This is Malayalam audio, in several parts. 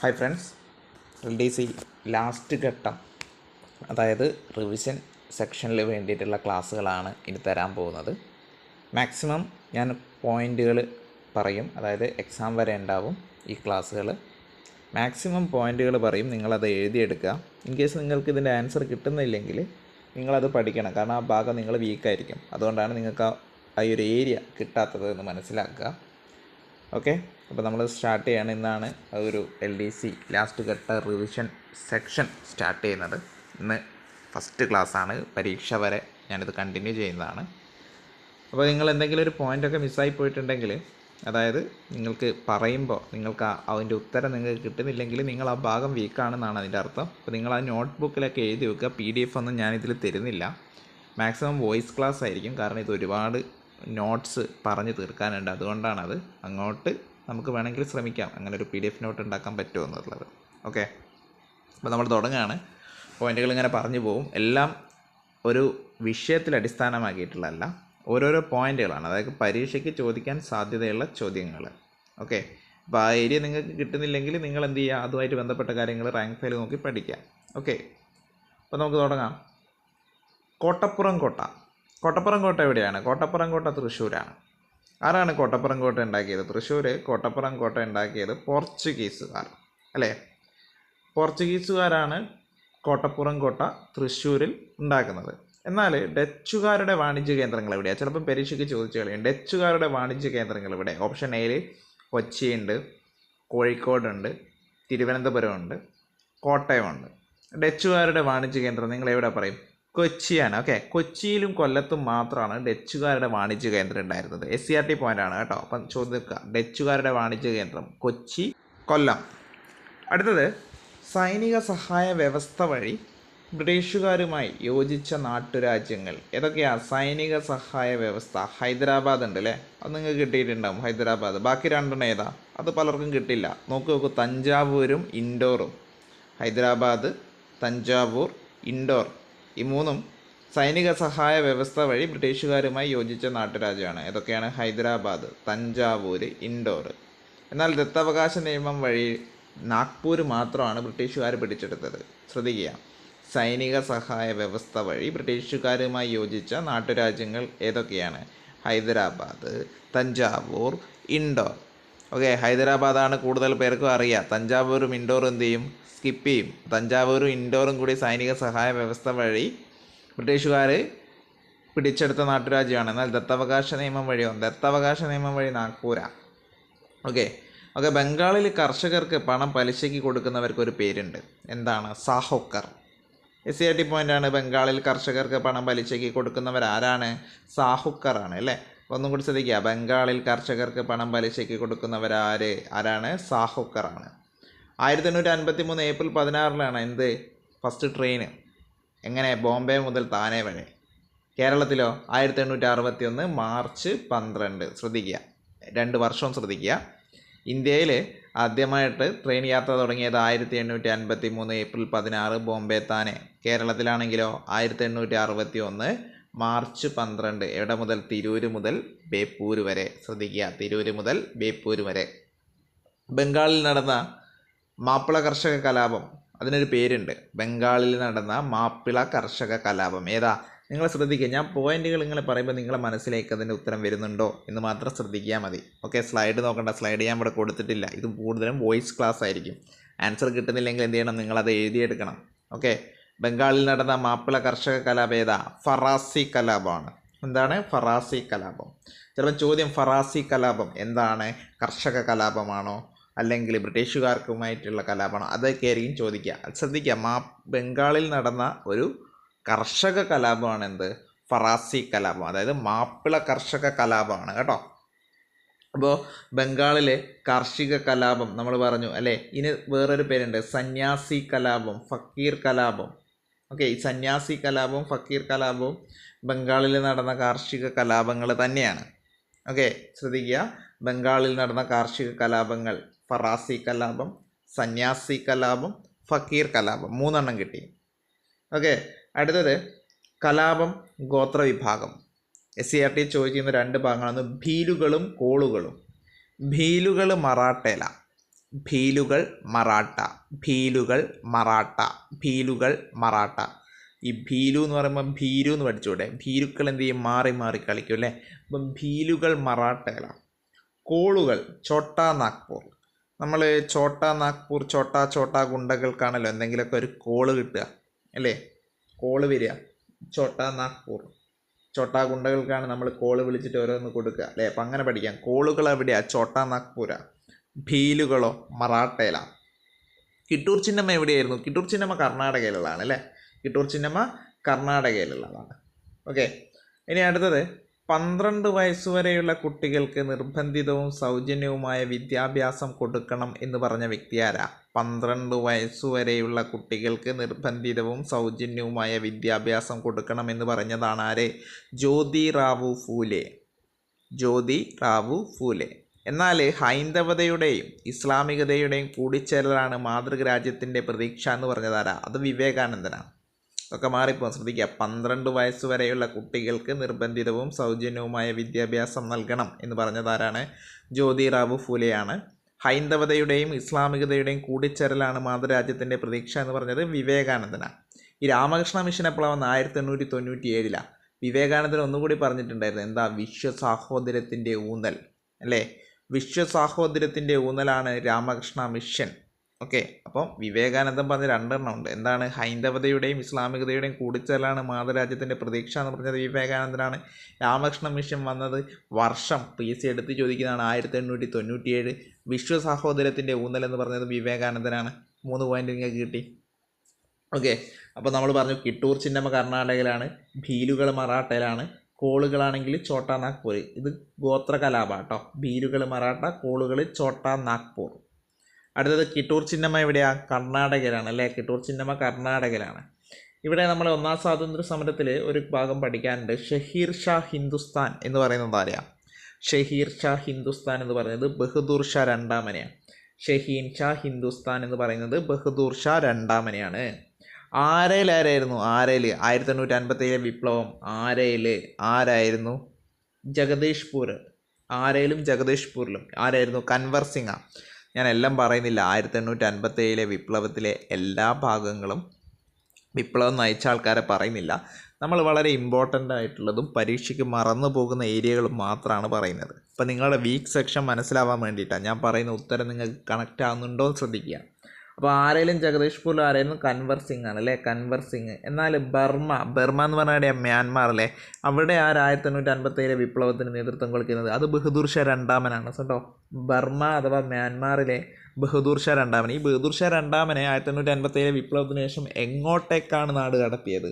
Hi friends L D C last ഘട്ടം അതായത് റിവിഷൻ സെക്ഷനിൽ വേണ്ടിയിട്ടുള്ള ക്ലാസ്സുകളാണ് ഇനി തരാൻ പോകുന്നത്. മാക്സിമം ഞാൻ പോയിന്റുകൾ പറയും അതായത് എക്സാം വരെ ഉണ്ടാവും ഈ ക്ലാസ്സുകൾ മാക്സിമം പോയിന്റുകൾ പറയും നിങ്ങളത് എഴുതിയെടുക്കുക. ഇൻ കേസ് നിങ്ങൾക്ക് ഇതിന്റെ ആൻസർ കിട്ടുന്നില്ലെങ്കിൽ നിങ്ങളത് പഠിക്കണം. കാരണം ആ ഭാഗം നിങ്ങൾ വീക്കായിരിക്കും അതുകൊണ്ടാണ് നിങ്ങൾക്ക് ആ ഒരു ഏരിയ കിട്ടാത്തത് എന്ന് മനസ്സിലാക്കുക. ഓക്കെ അപ്പോൾ നമ്മൾ സ്റ്റാർട്ട് ചെയ്യണം ഇന്നാണ് ഒരു എൽ ഡി സി ലാസ്റ്റ് ഘട്ട റിവിഷൻ സെക്ഷൻ സ്റ്റാർട്ട് ചെയ്യുന്നത്. ഇന്ന് ഫസ്റ്റ് ക്ലാസ്സാണ് പരീക്ഷ വരെ ഞാനിത് കണ്ടിന്യൂ ചെയ്യുന്നതാണ്. അപ്പോൾ നിങ്ങൾ എന്തെങ്കിലും ഒരു പോയിന്റൊക്കെ മിസ്സായി പോയിട്ടുണ്ടെങ്കിൽ അതായത് നിങ്ങൾക്ക് പറയുമ്പോൾ നിങ്ങൾക്ക് അതിന്റെ ഉത്തരം നിങ്ങൾക്ക് കിട്ടുന്നില്ലെങ്കിൽ നിങ്ങൾ ആ ഭാഗം വീക്കാണെന്നാണ് അതിന്റെ അർത്ഥം. അപ്പോൾ നിങ്ങൾ ആ നോട്ട് ബുക്കിലൊക്കെ എഴുതി വെക്കുക. പി ഡി എഫ് ഒന്നും ഞാനിതിൽ തരുന്നില്ല. മാക്സിമം വോയിസ് ക്ലാസ് ആയിരിക്കും. കാരണം ഇത് ഒരുപാട് നോട്ട്സ് പറഞ്ഞു തീർക്കാനുണ്ട്. അതുകൊണ്ടാണത് അങ്ങോട്ട് നമുക്ക് വേണമെങ്കിൽ ശ്രമിക്കാം. അങ്ങനെ ഒരു പി ഡി എഫ് നോട്ട് ഉണ്ടാക്കാൻ പറ്റുമോ എന്നുള്ളത്. ഓക്കെ അപ്പോൾ നമ്മൾ തുടങ്ങുകയാണ്. പോയിന്റുകൾ ഇങ്ങനെ പറഞ്ഞു പോകും എല്ലാം ഒരു വിഷയത്തിൽ അടിസ്ഥാനമാക്കിയിട്ടുള്ളതല്ല. ഓരോരോ പോയിന്റുകളാണ് അതായത് പരീക്ഷയ്ക്ക് ചോദിക്കാൻ സാധ്യതയുള്ള ചോദ്യങ്ങൾ. ഓക്കെ അപ്പോൾ ആ ഏരിയ നിങ്ങൾക്ക് കിട്ടുന്നില്ലെങ്കിൽ നിങ്ങൾ എന്ത് ചെയ്യുക? അതുമായിട്ട് ബന്ധപ്പെട്ട കാര്യങ്ങൾ റാങ്ക് ഫയൽ നോക്കി പഠിക്കുക. ഓക്കെ അപ്പോൾ നമുക്ക് തുടങ്ങാം. കോട്ടപ്പുറം കോട്ട. കോട്ടപ്പുറം കോട്ട എവിടെയാണ്? കോട്ടപ്പുറം കോട്ട തൃശ്ശൂരാണ്. ആരാണ് കോട്ടപ്പുറം കോട്ട ഉണ്ടാക്കിയത്? തൃശ്ശൂർ കോട്ടപ്പുറം കോട്ട ഉണ്ടാക്കിയത് പോർച്ചുഗീസുകാർ. അല്ലേ? പോർച്ചുഗീസുകാരാണ് കോട്ടപ്പുറം കോട്ട തൃശ്ശൂരിൽ ഉണ്ടാക്കുന്നത്. എന്നാൽ ഡച്ചുകാരുടെ വാണിജ്യ കേന്ദ്രങ്ങൾ എവിടെയാണ് ചിലപ്പം പരീക്ഷയ്ക്ക് ചോദിച്ചു കളയും. ഡച്ചുകാരുടെ വാണിജ്യ കേന്ദ്രങ്ങൾ ഇവിടെ ഓപ്ഷൻ എയിൽ കൊച്ചിയുണ്ട് കോഴിക്കോടുണ്ട് തിരുവനന്തപുരമുണ്ട് കോട്ടയമുണ്ട്. ഡച്ചുകാരുടെ വാണിജ്യ കേന്ദ്രം നിങ്ങൾ എവിടെ പറയും? കൊച്ചിയാണ്. ഓക്കെ കൊച്ചിയിലും കൊല്ലത്തും മാത്രമാണ് ഡച്ചുകാരുടെ വാണിജ്യ കേന്ദ്രം ഉണ്ടായിരുന്നത്. S C R T point ആണ് കേട്ടോ. അപ്പം ചോദിക്കുക ഡച്ചുകാരുടെ വാണിജ്യ കേന്ദ്രം കൊച്ചി കൊല്ലം. അടുത്തത് സൈനിക സഹായ വ്യവസ്ഥ വഴി ബ്രിട്ടീഷുകാരുമായി യോജിച്ച നാട്ടുരാജ്യങ്ങൾ. ഏതൊക്കെയാണ് സൈനിക സഹായ വ്യവസ്ഥ. ഹൈദരാബാദ് ഉണ്ട് അല്ലേ? അത് നിങ്ങൾക്ക് കിട്ടിയിട്ടുണ്ടാവും ഹൈദരാബാദ്. ബാക്കി രണ്ടെണ്ണം ഏതാ? അത് പലർക്കും കിട്ടില്ല. നോക്കി നോക്കൂ. തഞ്ചാവൂരും ഇൻഡോറും. ഹൈദരാബാദ് തഞ്ചാവൂർ ഇൻഡോർ. ഈ മൂന്നും സൈനിക സഹായ വ്യവസ്ഥ വഴി ബ്രിട്ടീഷുകാരുമായി യോജിച്ച നാട്ടുരാജ്യമാണ്. ഏതൊക്കെയാണ് ഹൈദരാബാദ് തഞ്ചാവൂര് ഇൻഡോർ എന്നാൽ ദത്തവകാശ നിയമം വഴി നാഗ്പൂർ മാത്രമാണ് ബ്രിട്ടീഷുകാർ പിടിച്ചെടുത്തത്. ശ്രദ്ധിക്കുക. സൈനിക സഹായ വ്യവസ്ഥ വഴി ബ്രിട്ടീഷുകാരുമായി യോജിച്ച നാട്ടുരാജ്യങ്ങൾ ഏതൊക്കെയാണ്? ഹൈദരാബാദ് തഞ്ചാവൂർ ഇൻഡോർ. ഓക്കെ ഹൈദരാബാദാണ് കൂടുതൽ പേർക്കും അറിയുക തഞ്ചാവൂരും ഇൻഡോറും എന്ത് ചെയ്യും? സ്കിപ്പ് ചെയ്യും. തഞ്ചാവൂരും ഇൻഡോറും കൂടി സൈനിക സഹായ വ്യവസ്ഥ വഴി ബ്രിട്ടീഷുകാർ പിടിച്ചെടുത്ത നാട്ടുരാജ്യമാണ്. എന്നാൽ ദത്തവകാശ നിയമം വഴിയോ ദത്തവകാശ നിയമം വഴി നാഗ്പൂരാ. ഓക്കെ. ഓക്കെ ബംഗാളിൽ കർഷകർക്ക് പണം പലിശയ്ക്ക് കൊടുക്കുന്നവർക്ക് ഒരു പേരുണ്ട്. എന്താണ്? സാഹോക്കർ. എസ് സി ആർ ടി പോയിന്റാണ് ബംഗാളിൽ കർഷകർക്ക് പണം പലിശയ്ക്ക് കൊടുക്കുന്നവർ ആരാണ് സാഹുക്കറാണ് അല്ലേ? ഒന്നും കൂടി ശ്രദ്ധിക്കുക. ബംഗാളിൽ കർഷകർക്ക് പണം പലിശയ്ക്ക് കൊടുക്കുന്നവരാര്? ആരാണ്? സാഹുക്കറാണ് ആയിരത്തി എണ്ണൂറ്റി അൻപത്തി മൂന്ന് ഏപ്രിൽ പതിനാറിലാണ് എന്ത്? ഫസ്റ്റ് ട്രെയിന് എങ്ങനെ? ബോംബെ മുതൽ താനെ വരെ. കേരളത്തിലോ? ആയിരത്തി എണ്ണൂറ്റി അറുപത്തി ഒന്ന് മാർച്ച് പന്ത്രണ്ട്. ശ്രദ്ധിക്കുക. രണ്ട് വർഷവും ശ്രദ്ധിക്കുക. ഇന്ത്യയിൽ ആദ്യമായിട്ട് ട്രെയിൻ യാത്ര തുടങ്ങിയത് ആയിരത്തി എണ്ണൂറ്റി അൻപത്തി മൂന്ന് ഏപ്രിൽ പതിനാറ് ബോംബെ താനെ. കേരളത്തിലാണെങ്കിലോ? ആയിരത്തി എണ്ണൂറ്റി അറുപത്തി ഒന്ന് മാർച്ച് പന്ത്രണ്ട്. എവിടെ മുതൽ? തിരൂര് മുതൽ ബേപ്പൂര് വരെ. ശ്രദ്ധിക്കുക. തിരൂര് മുതൽ ബേപ്പൂര് വരെ. ബംഗാളിൽ നടന്ന മാപ്പിള കർഷക കലാപം. അതിനൊരു പേരുണ്ട്. ബംഗാളിൽ നടന്ന മാപ്പിള കർഷക കലാപം. ഏതാ? നിങ്ങൾ ശ്രദ്ധിക്കുക ഞാൻ പോയിന്റുകൾ ഇങ്ങനെ പറയുമ്പോൾ നിങ്ങളെ മനസ്സിലേക്ക് അതിന്റെ ഉത്തരം വരുന്നുണ്ടോ എന്ന് മാത്രം ശ്രദ്ധിക്കുക മതി. ഓക്കെ സ്ലൈഡ് നോക്കണ്ട. സ്ലൈഡ് ഞാൻ ഇവിടെ കൊടുത്തിട്ടില്ല. ഇത് കൂടുതലും വോയിസ് ക്ലാസ് ആയിരിക്കും. ആൻസർ കിട്ടുന്നില്ലെങ്കിൽ എന്ത് ചെയ്യണം? നിങ്ങളത് എഴുതിയെടുക്കണം. ഓക്കെ. ബംഗാളിൽ നടന്ന മാപ്പിള കർഷക കലാപം ഏതാ? ഫറാസി കലാപമാണ്. എന്താണ്? ഫറാസി കലാപം. ചിലപ്പോൾ ചോദ്യം ഫറാസി കലാപം എന്താണ്? കർഷക കലാപമാണോ? അല്ലെങ്കിൽ ബ്രിട്ടീഷുകാർക്കുമായിട്ടുള്ള കലാപമാണോ അതൊക്കെ ആയിരിക്കും ചോദിക്കുക. ശ്രദ്ധിക്കുക മാ ബംഗാളിൽ നടന്ന ഒരു കർഷക കലാപമാണ് എന്ത് ഫറാസി കലാപം അതായത് മാപ്പിള കർഷക കലാപമാണ് കേട്ടോ. അപ്പോൾ ബംഗാളിലെ കാർഷിക കലാപം നമ്മൾ പറഞ്ഞു അല്ലേ? ഇനി വേറൊരു പേരുണ്ട് സന്യാസി കലാപം ഫക്കീർ കലാപം. ഓക്കെ ഈ സന്യാസി കലാപവും ഫക്കീർ കലാപവും ബംഗാളിൽ നടന്ന കാർഷിക കലാപങ്ങൾ തന്നെയാണ്. ഓക്കെ ശ്രദ്ധിക്കുക ബംഗാളിൽ നടന്ന കാർഷിക കലാപങ്ങൾ ഫറാസി കലാപം സന്യാസി കലാപം ഫക്കീർ കലാപം മൂന്നെണ്ണം കിട്ടി. ഓക്കെ അടുത്തത് കലാപം ഗോത്രവിഭാഗം എസ് സി ആർ ടി ചോദിക്കുന്ന രണ്ട് ഭാഗങ്ങളാണ്. ഭീലുകളും കോളുകളും. ഭീലുകൾ മറാട്ടേല. ഭീലുകൾ മറാട്ട. ഭീലുകൾ മറാട്ട. ഭീലുകൾ മറാട്ട. ഈ ഭീലു എന്ന് പറയുമ്പോൾ ഭീരു എന്ന് പഠിച്ചുകൂടെ ഭീരുക്കൾ എന്ത് ചെയ്യും? മാറി മാറി കളിക്കും അല്ലേ? അപ്പം ഭീലുകൾ മറാട്ടേല. കോളുകൾ ചോട്ടാ നാഗ്പൂർ. നമ്മൾ ചോട്ട നാഗ്പൂർ ചോട്ട ഛോട്ടാ ഗുണ്ടകൾക്കാണല്ലോ എന്തെങ്കിലുമൊക്കെ ഒരു കോൾ കിട്ടുക അല്ലേ? കോൾ വരിക. ചോട്ട നാഗ്പൂർ ചോട്ട ഗുണ്ടകൾക്കാണ് നമ്മൾ കോൾ വിളിച്ചിട്ട് ഓരോന്ന് കൊടുക്കുക അല്ലേ? അപ്പം അങ്ങനെ പഠിക്കാം. കോളുകൾ എവിടെയാണ് ചോട്ട നാഗ്പൂര. ഭീലുകളോ മറാഠയിലാ കിട്ടൂർ ചിന്നമ്മ എവിടെയായിരുന്നു? കിട്ടൂർ ചിന്നമ്മ കർണാടകയിലുള്ളതാണ് അല്ലേ? കിട്ടൂർ ചിന്നമ്മ കർണാടകയിലുള്ളതാണ്. ഓക്കെ. ഇനി അടുത്തത്. പന്ത്രണ്ട് വയസ്സുവരെയുള്ള കുട്ടികൾക്ക് നിർബന്ധിതവും സൗജന്യവുമായ വിദ്യാഭ്യാസം കൊടുക്കണം എന്ന് പറഞ്ഞ വ്യക്തി ആരാ പന്ത്രണ്ട് വയസ്സുവരെയുള്ള കുട്ടികൾക്ക് നിർബന്ധിതവും സൗജന്യവുമായ വിദ്യാഭ്യാസം കൊടുക്കണം എന്ന് പറഞ്ഞതാണ് ആര്? ജ്യോതി റാവു ഫൂലെ. ജ്യോതി റാവു ഫൂലെ. എന്നാൽ ഹൈന്ദവതയുടെയും ഇസ്ലാമികതയുടെയും കൂടിച്ചേരലാണ് മാതൃരാജ്യത്തിന്റെ പ്രതീക്ഷ എന്ന് പറഞ്ഞതാരാ? അത് വിവേകാനന്ദനാണ്. ഒക്കെ മാറിപ്പോ ശ്രദ്ധിക്കുക പന്ത്രണ്ട് വയസ്സ് വരെയുള്ള കുട്ടികൾക്ക് നിർബന്ധിതവും സൗജന്യവുമായ വിദ്യാഭ്യാസം നൽകണം എന്ന് പറഞ്ഞതാരാണ് ജ്യോതി റാവു ഫൂലെയാണ്. ഹൈന്ദവതയുടെയും ഇസ്ലാമികതയുടെയും കൂടിച്ചേരലാണ് മാതൃരാജ്യത്തിന്റെ പ്രതീക്ഷ എന്ന് പറഞ്ഞത് വിവേകാനന്ദനാണ്. ഈ രാമകൃഷ്ണ മിഷൻ എപ്പോഴാണ് വന്ന് ആയിരത്തി എണ്ണൂറ്റി തൊണ്ണൂറ്റി ഏഴിലാണ് വിവേകാനന്ദൻ ഒന്നുകൂടി പറഞ്ഞിട്ടുണ്ടായിരുന്നു എന്താ വിശ്വസാഹോദര്യത്തിന്റെ ഊന്നൽ? അല്ലേ? വിശ്വസാഹോദര്യത്തിന്റെ ഊന്നലാണ് രാമകൃഷ്ണ മിഷൻ. ഓക്കെ അപ്പം വിവേകാനന്ദൻ പറഞ്ഞ രണ്ടെണ്ണം ഉണ്ട്. എന്താണ്? ഹൈന്ദവതയുടെയും ഇസ്ലാമികതയുടെയും കൂടിച്ചേരലാണ് മാതൃരാജ്യത്തിന്റെ പ്രതീക്ഷ എന്ന് പറഞ്ഞത് വിവേകാനന്ദനാണ്. രാമകൃഷ്ണ മിഷൻ വന്നത് വർഷം പി എസ് സി എടുത്ത് ചോദിക്കുന്നതാണ് ആയിരത്തി എണ്ണൂറ്റി തൊണ്ണൂറ്റിയേഴ് വിശ്വ സഹോദരത്തിന്റെ ഊന്നൽ എന്ന് പറഞ്ഞത് വിവേകാനന്ദനാണ്. മൂന്ന് പോയിന്റ് നിങ്ങൾക്ക് കിട്ടി. ഓക്കെ അപ്പോൾ നമ്മൾ പറഞ്ഞു കിട്ടൂർ ചിന്നമ്മ കർണാടകയിലാണ് ഭീലുകൾ മറാഠയിലാണ് കോളുകളാണെങ്കിൽ ചോട്ടാ നാഗ്പൂർ. ഇത് ഗോത്ര കലാപ കേട്ടോ. ഭീലുകൾ മറാഠ കോളുകൾ ചോട്ടാ നാഗ്പൂർ. അടുത്തത് കിട്ടൂർ ചിഹ്നമ എവിടെയാണ് കർണാടകയിലാണ് അല്ലേ? കിട്ടൂർ ചിഹ്നമ കർണാടകയിലാണ്. ഇവിടെ നമ്മൾ ഒന്നാം സ്വാതന്ത്ര്യ സമരത്തിൽ ഒരു ഭാഗം പഠിക്കാനുണ്ട്. ഷഹീർ ഷാ ഹിന്ദുസ്ഥാൻ എന്ന് പറയുന്നത് ആരെയാ? ഷഹീർ ഷാ ഹിന്ദുസ്ഥാൻ എന്ന് പറയുന്നത് ബഹദൂർ ഷാ രണ്ടാമനെയാണ്. ഷഹീൻ ഷാ ഹിന്ദുസ്ഥാൻ എന്ന് പറയുന്നത് ബഹദൂർ ഷാ രണ്ടാമനെയാണ്. ആരയിൽ ആരായിരുന്നു? ആരയിൽ ആയിരത്തി എണ്ണൂറ്റി അൻപത്തേഴ് വിപ്ലവം. ആരയിൽ ആരായിരുന്നു? ജഗദീഷ്പൂർ ആരയിലും ജഗദീഷ്പൂരിലും. ആരായിരുന്നു? കൻവർ സിംഗ. ഞാൻ എല്ലാം പറയുന്നില്ല. ആയിരത്തി എണ്ണൂറ്റി അൻപത്തേഴിലെ വിപ്ലവത്തിലെ എല്ലാ ഭാഗങ്ങളും വിപ്ലവം നയിച്ച ആൾക്കാരെ പറയുന്നില്ല. നമ്മൾ വളരെ ഇമ്പോർട്ടന്റ് ആയിട്ടുള്ളതും പരീക്ഷയ്ക്ക് മറന്നു പോകുന്ന ഏരിയകൾ മാത്രമാണ് പറയുന്നത്. അപ്പോൾ നിങ്ങളുടെ വീക്ക് സെക്ഷൻ മനസ്സിലാവാൻ വേണ്ടിയിട്ടാണ് ഞാൻ പറയുന്ന ഉത്തരം നിങ്ങൾക്ക് കണക്റ്റ് ആവുന്നുണ്ടോ എന്ന് ശ്രദ്ധിക്കുക. അപ്പോൾ ആരെങ്കിലും ജഗദീഷ്പൂരിൽ ആരായിരുന്നു കൻവർ സിംഗ് ആണ് അല്ലേ? കൻവർ സിംഗ്. എന്നാൽ ബർമ്മ ബർമ്മ എന്ന് പറഞ്ഞാൽ മ്യാൻമാർ അല്ലേ? അവിടെ ആ ആയിരത്തി എണ്ണൂറ്റി ഏഴ് വിപ്ലവത്തിന് നേതൃത്വം കൊടുക്കുന്നത്? അത് ബഹദൂർ ഷാ രണ്ടാമനാണ് കേട്ടോ. ബർമ്മ അഥവാ മ്യാൻമാറിലെ ബഹദൂർ ഷാ രണ്ടാമൻ. ഈ ബഹദൂർ ഷാ രണ്ടാമനെ ആയിരത്തി എണ്ണൂറ്റി ഏഴ് വിപ്ലവത്തിന് ശേഷം എങ്ങോട്ടേക്കാണ് നാട് കടത്തിയത്?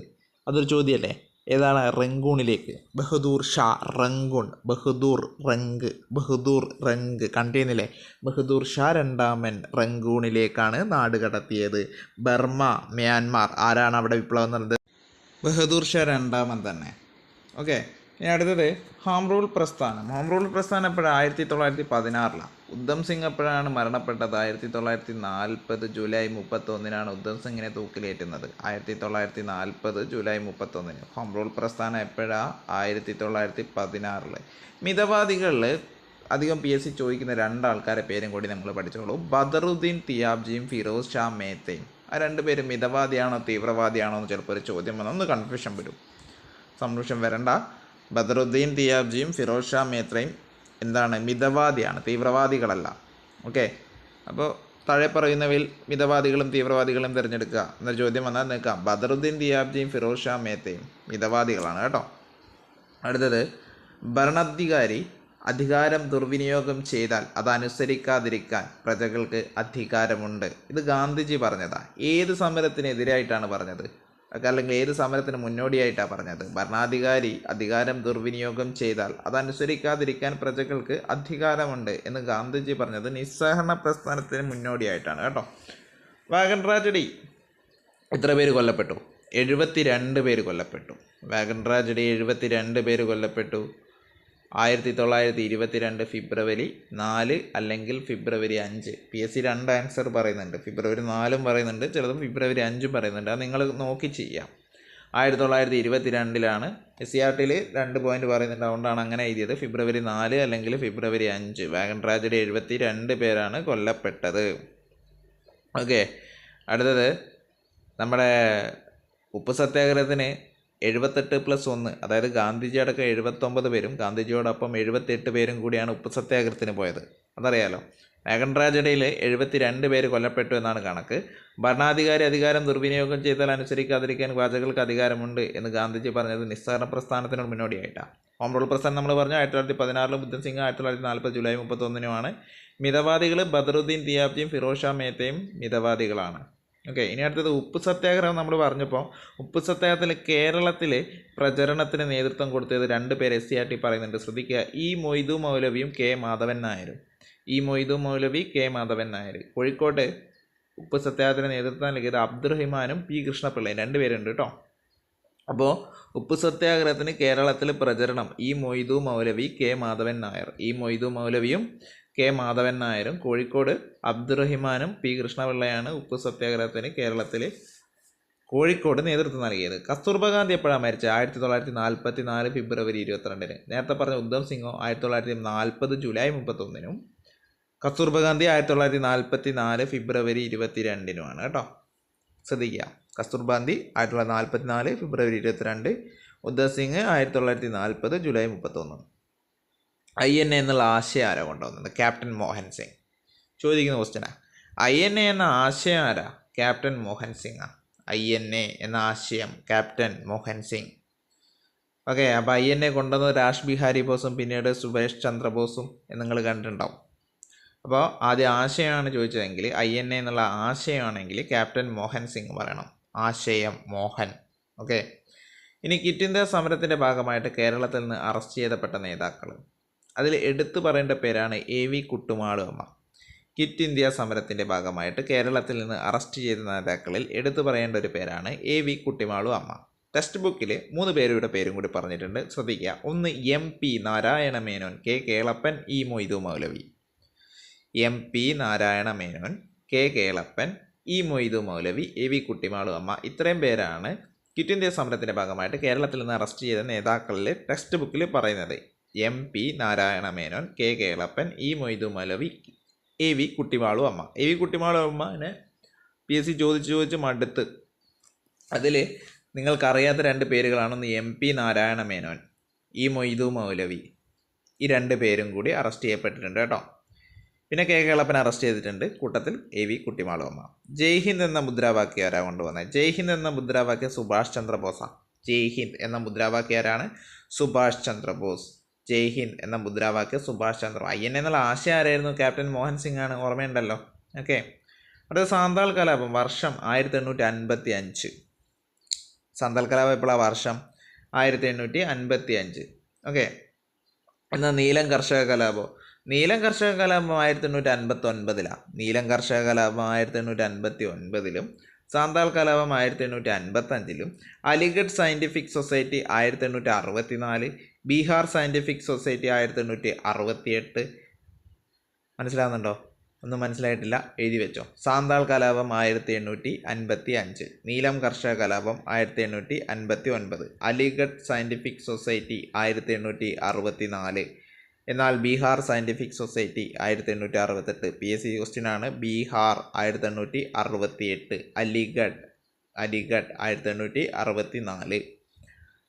അതൊരു ചോദ്യമല്ലേ? ഏതാണ്? റംഗൂണിലേക്ക്. ബഹദൂർ ഷാ റംഗൂൺ. ബഹദൂർ റങ്ക് ബഹദൂർ റങ്ക് കണ്ടിരുന്നില്ലേ ബഹദൂർ ഷാ രണ്ടാമൻ റംഗൂണിലേക്കാണ് നാട് കടത്തിയത്. ബർമ മ്യാൻമാർ. ആരാണ് അവിടെ വിപ്ലവം നടന്നത്? ബഹദൂർ ഷാ രണ്ടാമൻ തന്നെ. ഓക്കെ. ഇനി അടുത്തത് ഹോം റൂൾ പ്രസ്ഥാനം. ഹോം റൂൾ പ്രസ്ഥാനം എപ്പോഴാണ് ആയിരത്തി തൊള്ളായിരത്തി പതിനാറിലാണ് ഉദ്ധം സിംഗ് എപ്പോഴാണ് മരണപ്പെട്ടത്. ആയിരത്തി തൊള്ളായിരത്തി നാൽപ്പത് ജൂലൈ മുപ്പത്തൊന്നിനാണ് ഉദ്ധം സിംഗിനെ തൂക്കിലേറ്റുന്നത്. ആയിരത്തി തൊള്ളായിരത്തി നാൽപ്പത് ജൂലൈ മുപ്പത്തൊന്നിന്. ഹോം റൂൾ പ്രസ്ഥാനം എപ്പോഴാണ് ആയിരത്തി തൊള്ളായിരത്തി പതിനാറിൽ മിതവാദികളിൽ അധികം പി എസ് സി ചോദിക്കുന്ന രണ്ടാൾക്കാരെ പേരും കൂടി നമ്മൾ പഠിച്ചോളൂ. ബദറുദ്ദീൻ തിയാബ്ജിയും ഫിറോസ് ഷാ മേത്തയും. ആ രണ്ട് പേരും മിതവാദിയാണോ തീവ്രവാദിയാണോ എന്ന് ചിലപ്പോൾ ഒരു ചോദ്യം വന്നാൽ ഒന്ന് കൺഫ്യൂഷൻ വരും. സംരക്ഷണം വരണ്ട. ബദറുദ്ദീൻ തിയാബ്ജിയും ഫിറോസ് ഷാ മേത്രയും എന്താണ് മിതവാദിയാണ് തീവ്രവാദികളല്ല. ഓക്കെ? അപ്പോൾ താഴെ പറയുന്നവയിൽ മിതവാദികളും തീവ്രവാദികളും തിരഞ്ഞെടുക്കുക എന്നൊരു ചോദ്യം വന്നാൽ നിൽക്കാം. ബദറുദ്ദീൻ ദിയാബ്ജിയും ഫിറോസ് ഷാ മേത്തയും മിതവാദികളാണ് കേട്ടോ. അടുത്തത് ഭരണാധികാരി അധികാരം ദുർവിനിയോഗം ചെയ്താൽ അതനുസരിക്കാതിരിക്കാൻ പ്രജകൾക്ക് അധികാരമുണ്ട്. ഇത് ഗാന്ധിജി പറഞ്ഞതാ. ഏത് സമരത്തിനെതിരായിട്ടാണ് പറഞ്ഞത്? അല്ലെങ്കിൽ ഏത് സമരത്തിന് മുന്നോടിയായിട്ടാണ് പറഞ്ഞത്? ഭരണാധികാരി അധികാരം ദുർവിനിയോഗം ചെയ്താൽ അതനുസരിക്കാതിരിക്കാൻ പ്രജകൾക്ക് അധികാരമുണ്ട് എന്ന് ഗാന്ധിജി പറഞ്ഞത് നിസ്സഹരണ പ്രസ്ഥാനത്തിന് മുന്നോടിയായിട്ടാണ് കേട്ടോ. വാഗൺ ട്രാജഡി എത്ര പേര് കൊല്ലപ്പെട്ടു? എഴുപത്തി രണ്ട് പേര് കൊല്ലപ്പെട്ടു. വാഗൺ ട്രാജഡി എഴുപത്തി രണ്ട് പേര് കൊല്ലപ്പെട്ടു. ആയിരത്തി തൊള്ളായിരത്തി ഇരുപത്തി രണ്ട് ഫെബ്രുവരി നാല് അല്ലെങ്കിൽ ഫെബ്രുവരി അഞ്ച്. പി എസ് സി രണ്ട് ആൻസർ പറയുന്നുണ്ട്. ഫെബ്രുവരി നാലും പറയുന്നുണ്ട്. ചിലതും ഫെബ്രുവരി അഞ്ചും പറയുന്നുണ്ട്. അത് നിങ്ങൾ നോക്കി ചെയ്യാം. ആയിരത്തി തൊള്ളായിരത്തി ഇരുപത്തി രണ്ടിലാണ് എസ് സി ആർ ടിയിൽ രണ്ട് പോയിന്റ് പറയുന്നുണ്ട്. അതുകൊണ്ടാണ് അങ്ങനെ എഴുതിയത്. ഫെബ്രുവരി നാല് അല്ലെങ്കിൽ ഫെബ്രുവരി അഞ്ച്. വാഗൺ ട്രാജഡി എഴുപത്തി രണ്ട് പേരാണ് കൊല്ലപ്പെട്ടത്. ഓക്കെ. അടുത്തത് നമ്മുടെ ഉപ്പ് സത്യാഗ്രഹത്തിന് എഴുപത്തെട്ട് പ്ലസ് ഒന്ന്. അതായത് ഗാന്ധിജി അടക്കം എഴുപത്തൊമ്പത് പേരും ഗാന്ധിജിയോടൊപ്പം എഴുപത്തെട്ട് പേരും കൂടിയാണ് ഉപ്പ് സത്യാഗ്രഹത്തിന് പോയത്. അതറിയാലോ? വാഗൺ ട്രാജഡിയിൽ എഴുപത്തി രണ്ട് പേര് കൊല്ലപ്പെട്ടു എന്നാണ് കണക്ക്. ഭരണാധികാരി അധികാരം ദുർവിനിയോഗം ചെയ്താൽ അനുസരിക്കാതിരിക്കാൻ വാചകൾക്ക് അധികാരമുണ്ട് എന്ന് ഗാന്ധിജി പറഞ്ഞത് നിസ്സാരണ പ്രസ്ഥാനത്തിനോട് മുന്നോടിയായിട്ടാണ്. ഹോം റൂൾ പ്രസ്ഥാനം നമ്മൾ പറഞ്ഞു ആയിരത്തി തൊള്ളായിരത്തി പതിനാറിലും ബുദ്ധൻ സിംഗ് ആയിരത്തി തൊള്ളായിരത്തി നാൽപ്പത് ജൂലൈ മുപ്പത്തൊന്നിനുമാണ്. മിതവാദികൾ ബദറുദ്ദീൻ ദിയാബ്ജിയും ഫിറോഷ മേത്തയും മിതവാദികളാണ്. ഓക്കെ ഇനി അടുത്തത് ഉപ്പ് സത്യാഗ്രഹം നമ്മൾ പറഞ്ഞപ്പോൾ ഉപ്പ് സത്യാഗ്രഹത്തിൽ കേരളത്തിൽ പ്രചരണത്തിന് നേതൃത്വം കൊടുത്തത് രണ്ട് പേര് എസ് സി ആർ ടി പറയുന്നുണ്ട്. ശ്രദ്ധിക്കുക ഇ മൊയ്തു മൗലവിയും കെ മാധവൻ നായരും. ഇ മൊയ്തു മൗലവി കെ മാധവൻ നായർ കോഴിക്കോട്ട് ഉപ്പ് സത്യാഗ്രഹത്തിന് നേതൃത്വം നൽകിയത് അബ്ദുറഹിമാനും പി കൃഷ്ണപിള്ളയും രണ്ട് പേരുണ്ട് കേട്ടോ. അപ്പോൾ ഉപ്പ് സത്യാഗ്രഹത്തിന് കേരളത്തിൽ പ്രചരണം E Moidu Maulavi K Madhavan Nair. E Moidu മൗലവിയും K Madhavan നായരും കോഴിക്കോട് അബ്ദുറഹിമാനും പി കൃഷ്ണപിള്ളയാണ് ഉപ്പ് സത്യാഗ്രഹത്തിന് കേരളത്തിൽ കോഴിക്കോട് നേതൃത്വം നൽകിയത്. കസ്തൂർബ ഗാന്ധി എപ്പോഴാണ് മരിച്ചത്? ആയിരത്തി തൊള്ളായിരത്തി നാൽപ്പത്തി നാല് ഫെബ്രുവരി ഇരുപത്തിരണ്ടിന്. നേരത്തെ പറഞ്ഞ ഉദ്ധം സിംഗോ ആയിരത്തി തൊള്ളായിരത്തി നാൽപ്പത് ജൂലൈ മുപ്പത്തൊന്നിനും. കസ്തൂർബ ഗാന്ധി ആയിരത്തി തൊള്ളായിരത്തി നാൽപ്പത്തി നാല് ഫെബ്രുവരി ഇരുപത്തി രണ്ടിനുമാണ് കേട്ടോ. ശ്രദ്ധിക്കുക. കസ്തൂർബ ഗാന്ധി ആയിരത്തി തൊള്ളായിരത്തി നാൽപ്പത്തി നാല് ഫെബ്രുവരി ഇരുപത്തിരണ്ട് ഉദ്ധം സിംഗ് ആയിരത്തി തൊള്ളായിരത്തി നാൽപ്പത് ജൂലൈ മുപ്പത്തൊന്ന്. ഐ എൻ എ എന്നുള്ള ആശയം ആരാ കൊണ്ടുവന്നത്? ക്യാപ്റ്റൻ മോഹൻ സിംഗ്. ചോദിക്കുന്ന ക്വസ്റ്റ്യനാണ് ഐ എൻ എ എന്ന ആശയം ആരാ ക്യാപ്റ്റൻ മോഹൻ സിംഗ് ആ? ഐ എൻ എ എന്ന ആശയം ക്യാപ്റ്റൻ മോഹൻ സിംഗ്. ഓക്കെ അപ്പോൾ ഐ എൻ എ കൊണ്ടുവന്നത് രാജ് ബിഹാരി ബോസും പിന്നീട് സുഭാഷ് ചന്ദ്രബോസും നിങ്ങൾ കണ്ടിട്ടുണ്ടാവും. അപ്പോൾ ആദ്യം ആശയമാണ് ചോദിച്ചതെങ്കിൽ ഐ എൻ എ എന്നുള്ള ആശയമാണെങ്കിൽ ക്യാപ്റ്റൻ മോഹൻ സിംഗ് പറയണം. ആശയം മോഹൻ. ഓക്കെ. ഇനി കിറ്റ് ഇന്ത്യ സമരത്തിന്റെ ഭാഗമായിട്ട് കേരളത്തിൽ നിന്ന് അറസ്റ്റ് ചെയ്യപ്പെട്ട നേതാക്കൾ അതിൽ എടുത്തു പറയേണ്ട പേരാണ് A V Kuttimaluamma quit India സമരത്തിന്റെ ഭാഗമായിട്ട് കേരളത്തിൽ നിന്ന് അറസ്റ്റ് ചെയ്ത നേതാക്കളിൽ എടുത്തു പറയേണ്ട ഒരു പേരാണ് എ വി കുട്ടിമാളു അമ്മ ടെക്സ്റ്റ് ബുക്കിൽ മൂന്ന് പേരുടെ പേരും കൂടി പറഞ്ഞിട്ടുണ്ട്. ശ്രദ്ധിക്കുക. ഒന്ന് M P Narayana Menon K Kelappan E Moidu Moulavi. M P Narayana Menon K Kelappan E Moidu Moulavi A V Kuttimalu Amma ഇത്രയും പേരാണ് കിറ്റ് ഇന്ത്യ സമരത്തിന്റെ ഭാഗമായിട്ട് കേരളത്തിൽ നിന്ന് അറസ്റ്റ് ചെയ്ത നേതാക്കളിൽ ടെക്സ്റ്റ് ബുക്കിൽ പറയുന്നത്. M P Narayana Menon K Kelappan E Moidu Moulavi A V Kuttimalu Amma. A V Kuttimalu അമ്മനെ പി എസ് സി ചോദിച്ച് ചോദിച്ച് മടുത്ത്. അതിൽ നിങ്ങൾക്കറിയാത്ത രണ്ട് പേരുകളാണെന്ന് M P Narayana Menon E Moidu Moulavi ഈ രണ്ട് പേരും കൂടി അറസ്റ്റ് ചെയ്യപ്പെട്ടിട്ടുണ്ട് കേട്ടോ. പിന്നെ കെ കേളപ്പൻ അറസ്റ്റ് ചെയ്തിട്ടുണ്ട് കൂട്ടത്തിൽ എ വി കുട്ടിമാളു അമ്മ. ജയ് ഹിന്ദ് എന്ന മുദ്രാവാക്യം ആരാ കൊണ്ടുവന്നത് ജയ് ഹിന്ദ് എന്ന മുദ്രാവാക്യം സുഭാഷ് ചന്ദ്രബോസാണ് ജയ് ഹിന്ദ് എന്ന മുദ്രാവാക്യം ആരാണ്? സുഭാഷ് ചന്ദ്രബോസ്. ജയ് ഹിന്ദ് എന്ന മുദ്രാവാക്യം സുഭാഷ് ചന്ദ്ര ഐ എൻ എന്നുള്ള ആശയം ആരായിരുന്നു? ക്യാപ്റ്റൻ മോഹൻ സിംഗ് ആണ്. ഓർമ്മയുണ്ടല്ലോ. ഓക്കെ. അടുത്ത സാന്താൾ കലാപം വർഷം ആയിരത്തി എണ്ണൂറ്റി അൻപത്തി അഞ്ച് സാന്താൾ കലാപം എപ്പോഴാണ് വർഷം? ആയിരത്തി എണ്ണൂറ്റി അൻപത്തി അഞ്ച് ഓക്കെ. എന്നാൽ നീലം കർഷക കലാപം? നീലം കർഷക കലാപം ആയിരത്തി എണ്ണൂറ്റി അൻപത്തി ഒൻപതിലാണ് നീലം കർഷക കലാപം ആയിരത്തി എണ്ണൂറ്റി അൻപത്തി ഒൻപതിലും സാന്താൾ കലാപം ആയിരത്തി എണ്ണൂറ്റി അൻപത്തഞ്ചിലും അലിഗഡ് സയന്റിഫിക് സൊസൈറ്റി ആയിരത്തി എണ്ണൂറ്റി അറുപത്തി നാല് ബീഹാർ സയന്റിഫിക് സൊസൈറ്റി ആയിരത്തി എണ്ണൂറ്റി അറുപത്തി എട്ട് മനസ്സിലാവുന്നുണ്ടോ? ഒന്നും മനസ്സിലായിട്ടില്ല. എഴുതി വെച്ചോ. സാന്താൾ കലാപം ആയിരത്തി എണ്ണൂറ്റി അൻപത്തി അഞ്ച് നീലം കർഷക കലാപം ആയിരത്തി എണ്ണൂറ്റി അൻപത്തി ഒൻപത് അലിഗഡ് സയന്റിഫിക് സൊസൈറ്റി ആയിരത്തി എണ്ണൂറ്റി അറുപത്തി നാല് എന്നാൽ ബീഹാർ സയന്റിഫിക് സൊസൈറ്റി ആയിരത്തി എണ്ണൂറ്റി അറുപത്തെട്ട് പി എസ് സി ക്വസ്റ്റ്യൻ ആണ്. ബീഹാർ ആയിരത്തി എണ്ണൂറ്റി അറുപത്തി എട്ട് അലിഗഡ് അലിഗഡ് ആയിരത്തി എണ്ണൂറ്റി അറുപത്തി നാല്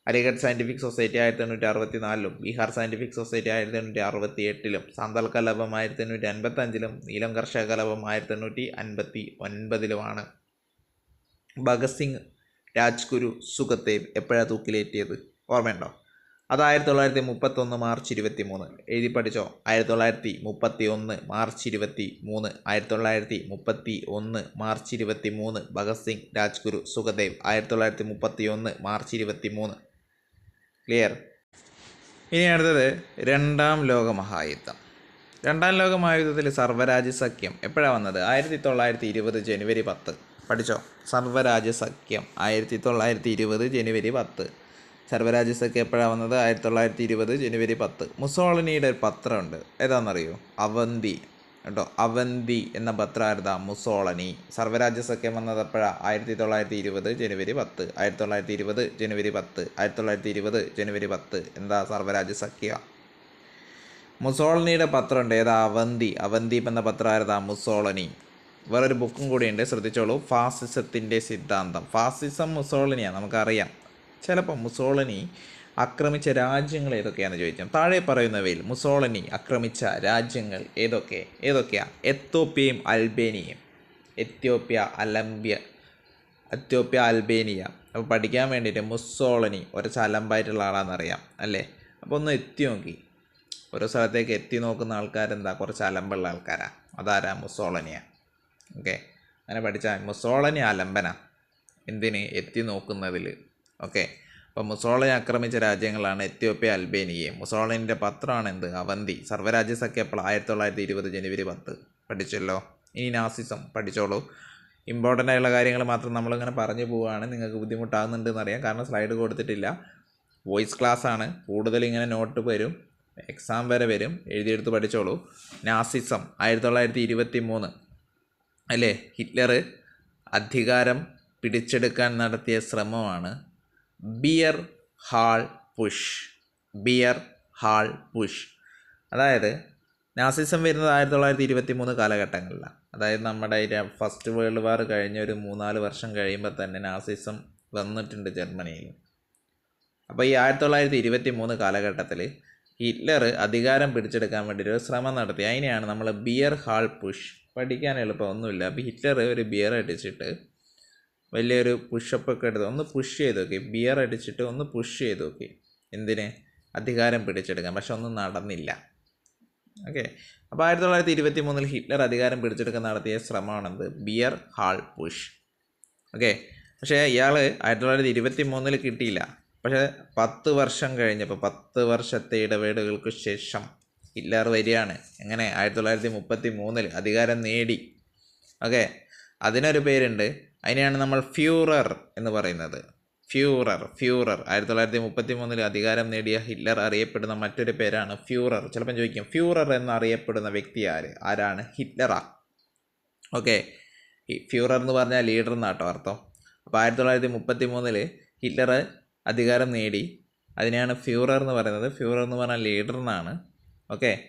അലിഗഡ് സയന്റിഫിക് സൊസൈറ്റി ആയിരത്തി എണ്ണൂറ്റി അറുപത്തി നാലിലും ബീഹാർ സയന്റിഫിക് സൊസൈറ്റി ആയിരത്തി എണ്ണൂറ്റി അറുപത്തി എട്ടിലും സാന്താൾ കലാപം ആയിരത്തി എണ്ണൂറ്റി അൻപത്തഞ്ചിലും നീലം കർഷക കലാപം ആയിരത്തി എണ്ണൂറ്റി അൻപത്തി ഒൻപതിലുമാണ് ഭഗത് സിംഗ് രാജ്ഗുരു സുഖത്തേവ് എപ്പോഴാണ് തൂക്കിലേറ്റിയത്? ഓർമ്മയുണ്ടോ? അത് ആയിരത്തി തൊള്ളായിരത്തി മുപ്പത്തൊന്ന് മാർച്ച് ഇരുപത്തി മൂന്ന് എഴുതി പഠിച്ചോ? ആയിരത്തി തൊള്ളായിരത്തി മുപ്പത്തി ഒന്ന് മാർച്ച് ഇരുപത്തി മൂന്ന് ആയിരത്തി തൊള്ളായിരത്തി മുപ്പത്തി ഒന്ന് മാർച്ച് ഇരുപത്തി മൂന്ന് ഭഗത് സിംഗ് രാജ്ഗുരു സുഖദേവ് ആയിരത്തി തൊള്ളായിരത്തി മുപ്പത്തി ഒന്ന് മാർച്ച് ഇരുപത്തി മൂന്ന് ക്ലിയർ ഇനി അടുത്തത് രണ്ടാം ലോക മഹായുദ്ധം രണ്ടാം ലോകമഹായുദ്ധത്തിൽ മഹായുദ്ധത്തിൽ എപ്പോഴാണ് വന്നത്? ആയിരത്തി തൊള്ളായിരത്തി ഇരുപത് ജനുവരി പത്ത്. പഠിച്ചോ? സർവരാജ്യ സഖ്യം ആയിരത്തി തൊള്ളായിരത്തി ഇരുപത് ജനുവരി പത്ത്. സർവരാജ്യ സഖ്യം എപ്പോഴാണ് വന്നത്? ആയിരത്തി തൊള്ളായിരത്തി ഇരുപത് ജനുവരി പത്ത്. മുസോളിനിയുടെ ഒരു പത്രമുണ്ട്. ഏതാണെന്നറിയോ അവന്തി. കേട്ടോ. അവന്തി എന്ന പത്രാർത്ഥ മുസോളനി. സർവരാജ്യ സഖ്യം വന്നത് എപ്പോഴാണ് ആയിരത്തി തൊള്ളായിരത്തി ഇരുപത് ജനുവരി പത്ത്. ആയിരത്തി തൊള്ളായിരത്തി ഇരുപത് ജനുവരി പത്ത്. ആയിരത്തി തൊള്ളായിരത്തി ഇരുപത് ജനുവരി പത്ത്. എന്താ സർവരാജ്യ സഖ്യ മുസോളനിയുടെ പത്രമുണ്ട്. ഏതാ? അവന്തി. അവന്തി എന്ന പത്രാരത മുസോളനി. വേറൊരു ബുക്കും കൂടിയുണ്ട്. ശ്രദ്ധിച്ചോളൂ. ഫാസിസത്തിന്റെ സിദ്ധാന്തം. ഫാസിസം മുസോളനിയാണ് നമുക്കറിയാം. ചിലപ്പോൾ മുസോളനി ആക്രമിച്ച രാജ്യങ്ങൾ ഏതൊക്കെയാണെന്ന് ചോദിച്ചാൽ താഴെ പറയുന്നവയിൽ മുസോളനി ആക്രമിച്ച രാജ്യങ്ങൾ ഏതൊക്കെ? ഏതൊക്കെയാണ് എത്തോപ്യയും അൽബേനിയയും എത്യോപ്യ അലംബ്യ എത്യോപ്യ അൽബേനിയ. അപ്പോൾ പഠിക്കാൻ വേണ്ടിയിട്ട് മുസോളനി ഒരു ചലമ്പായിട്ടുള്ള ആളാണെന്നറിയാം അല്ലേ? അപ്പോൾ ഒന്ന് എത്തി നോക്കി. ഓരോ സ്ഥലത്തേക്ക് എത്തി നോക്കുന്ന ആൾക്കാരെന്താ? കുറച്ച് അലമ്പുള്ള ആൾക്കാരാണ് അതാരാ? മുസോളനിയ. ഓക്കെ? അങ്ങനെ പഠിച്ചാൽ മുസോളനി അലമ്പന. എന്തിന്? എത്തി നോക്കുന്നതിൽ ഓക്കെ? അപ്പോൾ മുസോളെ ആക്രമിച്ച രാജ്യങ്ങളാണ് എത്യോപ്യ അൽബേനിയ മുസോളിന്റെ പത്രമാണ് എന്ത്? അവന്തി. സർവരാജ്യ സഖ്യപ്പോൾ ആയിരത്തി തൊള്ളായിരത്തി ഇരുപത് ജനുവരി പത്ത്. പഠിച്ചല്ലോ? ഇനി നാസിസം. പഠിച്ചോളൂ. ഇമ്പോർട്ടന്റ് ആയിട്ടുള്ള കാര്യങ്ങൾ മാത്രം നമ്മളിങ്ങനെ പറഞ്ഞു പോവുകയാണ്. നിങ്ങൾക്ക് ബുദ്ധിമുട്ടാകുന്നുണ്ട് എന്നറിയാം കാരണം സ്ലൈഡ് കൊടുത്തിട്ടില്ല. വോയിസ് ക്ലാസ് ആണ് കൂടുതൽ ഇങ്ങനെ നോട്ട് വരും. എക്സാം വരെ വരും. എഴുതിയെടുത്ത് പഠിച്ചോളൂ. നാസിസം. ആയിരത്തി തൊള്ളായിരത്തി ഇരുപത്തി മൂന്ന് അല്ലേ? ഹിറ്റ്ലർ അധികാരം പിടിച്ചെടുക്കാൻ നടത്തിയ ശ്രമമാണ്. Beer hall push beer hall push അതായത് നാസിസം വരുന്നത് ആയിരത്തി തൊള്ളായിരത്തി ഇരുപത്തി മൂന്ന് കാലഘട്ടങ്ങളിലാണ്. അതായത് നമ്മുടെ ഫസ്റ്റ് വേൾഡ് വാർ കഴിഞ്ഞ ഒരു മൂന്നാൽ വർഷം കഴിയുമ്പോൾ തന്നെ നാസിസം വന്നിട്ടുണ്ട് ജർമ്മനിയിൽ. അപ്പോൾ ഈ ആയിരത്തി തൊള്ളായിരത്തി ഇരുപത്തി മൂന്ന് കാലഘട്ടത്തിൽ ഹിറ്റ്ലർ അധികാരം പിടിച്ചെടുക്കാൻ വേണ്ടി ഒരു ശ്രമം നടത്തി. അതിനെയാണ് നമ്മൾ ബിയർ ഹാൾ പുഷ് പഠിക്കാൻ എളുപ്പം ഒന്നുമില്ല. അപ്പോൾ ഹിറ്റ്ലർ ഒരു ബിയർ അടിച്ചിട്ട് വലിയൊരു പുഷപ്പ് ഒക്കെ എടുത്ത് ഒന്ന് പുഷ് ചെയ്ത് നോക്കി. ബിയർ അടിച്ചിട്ട് ഒന്ന് പുഷ് ചെയ്ത് നോക്കി. എന്തിന്? അധികാരം പിടിച്ചെടുക്കാൻ. പക്ഷെ ഒന്നും നടന്നില്ല. ഓക്കെ അപ്പോൾ ആയിരത്തി തൊള്ളായിരത്തി ഇരുപത്തി മൂന്നിൽ ഹിറ്റ്ലർ അധികാരം പിടിച്ചെടുക്കാൻ നടത്തിയ ശ്രമമാണെന്ത് ബിയർ ഹാൾ പുഷ് ഓക്കെ പക്ഷേ ഇയാൾ ആയിരത്തി തൊള്ളായിരത്തി ഇരുപത്തി മൂന്നിൽ കിട്ടിയില്ല. പക്ഷേ പത്ത് വർഷം കഴിഞ്ഞപ്പോൾ പത്ത് വർഷത്തെ ഇടവേളകൾക്ക് ശേഷം ഹിറ്റ്ലർ വരികയാണ്. എങ്ങനെ? ആയിരത്തി തൊള്ളായിരത്തി മുപ്പത്തി മൂന്നിൽ അധികാരം നേടി. ഓക്കെ അതിനൊരു പേരുണ്ട്. അതിനെയാണ് നമ്മൾ ഫ്യൂറർ എന്ന് പറയുന്നത്. ഫ്യൂറർ ഫ്യൂറർ ആയിരത്തി തൊള്ളായിരത്തി മുപ്പത്തി മൂന്നിൽ അധികാരം നേടിയ ഹിറ്റ്ലർ അറിയപ്പെടുന്ന മറ്റൊരു പേരാണ് ഫ്യൂറർ ചിലപ്പം ചോദിക്കും ഫ്യൂറർ എന്നറിയപ്പെടുന്ന വ്യക്തി ആര്? ആരാണ്? ഹിറ്റ്ലറാ. ഓക്കെ ഫ്യൂറർ എന്ന് പറഞ്ഞാൽ ലീഡർ എന്നാട്ടോ അർത്ഥം. അപ്പോൾ ആയിരത്തി തൊള്ളായിരത്തി മുപ്പത്തി മൂന്നിൽ ഹിറ്റ്ലർ അധികാരം നേടി. അതിനെയാണ് ഫ്യൂറർ എന്ന് പറയുന്നത്. ഫ്യൂറർ എന്ന് പറഞ്ഞാൽ ലീഡർ എന്നാണ്. ഓക്കെ